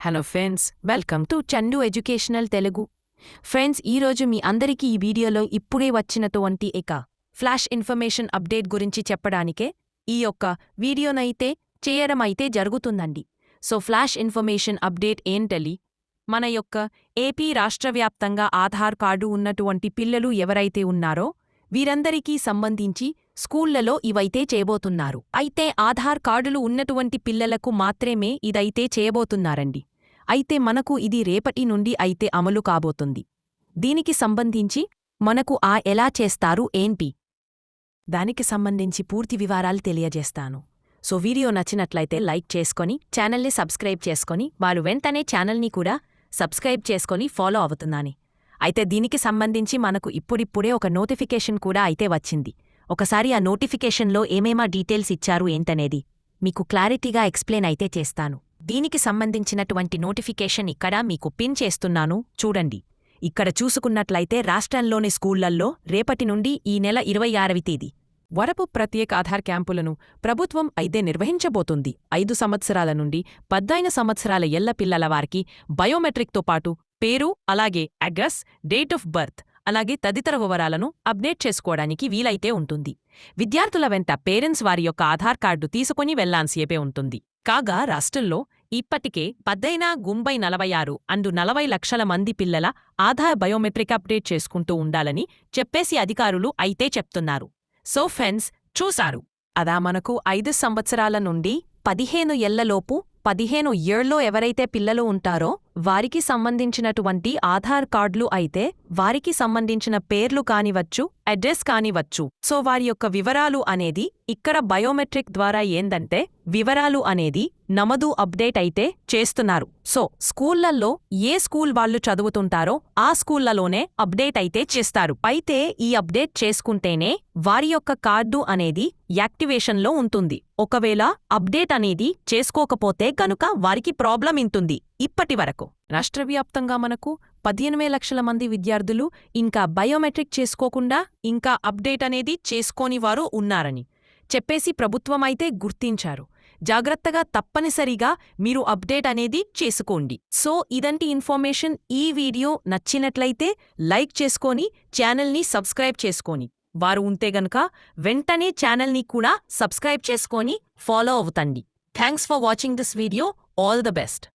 Hello friends welcome to Chandu educational Telugu friends ఈరోజు మీ అందరికీ ఈ వీడియోలో ఇప్పుడే వచ్చినటువంటి ఇక ఫ్లాష్ ఇన్ఫర్మేషన్ అప్డేట్ గురించి చెప్పడానికే ఈ యొక్క వీడియోనైతే చేయడం అయితే జరుగుతుందండి. సో ఫ్లాష్ ఇన్ఫర్మేషన్ అప్డేట్ ఏంటలి? మన యొక్క ఏపీ రాష్ట్రవ్యాప్తంగా ఆధార్ కార్డు ఉన్నటువంటి పిల్లలు ఎవరైతే ఉన్నారో వీరందరికీ సంబంధించి స్కూళ్ళలో ఇవైతే చేయబోతున్నారు. అయితే ఆధార్ కార్డులు ఉన్నటువంటి పిల్లలకు మాత్రమే ఇదైతే చేయబోతున్నారండి. అయితే మనకు ఇది రేపటి నుండి అయితే అమలు కాబోతుంది. దీనికి సంబంధించి మనకు ఆ ఎలా చేస్తారు ఏంటి? దానికి సంబంధించి పూర్తి వివరాలు తెలియజేస్తాను. సో వీడియో నచ్చినట్లయితే లైక్ చేసుకొని ఛానల్ని సబ్స్క్రైబ్ చేసుకొని వాళ్ళు వెంటనే ఛానల్ని కూడా సబ్స్క్రైబ్ చేసుకొని ఫాలో అవుతున్నాని. అయితే దీనికి సంబంధించి మనకు ఇప్పుడిప్పుడే ఒక నోటిఫికేషన్ కూడా అయితే వచ్చింది. ఒకసారి ఆ నోటిఫికేషన్లో ఏమేమా డీటెయిల్స్ ఇచ్చారు ఏంటనేది మీకు క్లారిటీగా ఎక్స్ప్లెయిన్ అయితే చేస్తాను. దీనికి సంబంధించినటువంటి నోటిఫికేషన్ ఇక్కడ మీకు పిన్ చేస్తున్నాను. చూడండి. ఇక్కడ చూసుకున్నట్లయితే రాష్ట్రంలోని స్కూళ్ళల్లో రేపటి నుండి ఈ నెల ఇరవై ఆరవి తేదీ వరపు ప్రత్యేక ఆధార్ క్యాంపులను ప్రభుత్వం అయితే నిర్వహించబోతుంది. ఐదు సంవత్సరాల నుండి పద్దైన సంవత్సరాల ఎల్ల పిల్లల వారికి బయోమెట్రిక్తో పాటు పేరు అలాగే అడ్రస్ డేట్ ఆఫ్ బర్త్ అలాగే తదితర వివరాలను అప్డేట్ చేసుకోవడానికి వీలైతే ఉంటుంది. విద్యార్థుల వెంట పేరెంట్స్ వారి యొక్క ఆధార్ కార్డు తీసుకుని వెళ్ళాల్సియపే ఉంటుంది. కాగా రాష్ట్రంలో ఇప్పటికే పద్దైనా గుంబై నలభై ఆరు అండు నలభై లక్షల మంది పిల్లల ఆధార్ బయోమెట్రిక్ అప్డేట్ చేసుకుంటూ ఉండాలని చెప్పేసి అధికారులు అయితే చెప్తున్నారు. సో ఫ్రెండ్స్ చూసారు అదా మనకు ఐదు సంవత్సరాల నుండి పదిహేను ఏళ్ళలోపు పదిహేను ఇయర్లో ఎవరైతే పిల్లలు ఉంటారో వారికి సంబంధించినటువంటి ఆధార్ కార్డులు అయితే వారికి సంబంధించిన పేర్లు కానివచ్చు అడ్రస్ కానివచ్చు. సో వారి యొక్క వివరాలు అనేది ఇక్కడ బయోమెట్రిక్ ద్వారా ఏందంటే వివరాలు అనేది నమదు అప్డేట్ అయితే చేస్తున్నారు. సో స్కూళ్ళల్లో ఏ స్కూల్ వాళ్ళు చదువుతుంటారో ఆ స్కూళ్ళలోనే అప్డేట్ అయితే చేస్తారు. అయితే ఈ అప్డేట్ చేసుకుంటేనే వారి యొక్క కార్డు అనేది యాక్టివేషన్లో ఉంటుంది. ఒకవేళ అప్డేట్ అనేది చేసుకోకపోతే గనుక వారికి ప్రాబ్లం ఇంతుంది ఇప్పటి వరకు రాష్ట్రవ్యాప్తంగా మనకు పదిహేను లక్షల మంది విద్యార్థులు ఇంకా బయోమెట్రిక్ చేసుకోకుండా ఇంకా అప్డేట్ అనేది చేసుకోని వారు ఉన్నారని చెప్పేసి ప్రభుత్వమైతే గుర్తించారు. జాగ్రత్తగా తప్పనిసరిగా మీరు అప్డేట్ అనేది చేసుకోండి. సో ఇదంటి ఇన్ఫర్మేషన్ ఈ వీడియో నచ్చినట్లయితే లైక్ చేసుకొని ఛానల్ని సబ్స్క్రైబ్ చేసుకొని వారు ఉంటే గనక వెంటనే ఛానల్ని కూడా సబ్స్క్రైబ్ చేసుకొని follow అవుతండి. Thanks for watching this video. All the best.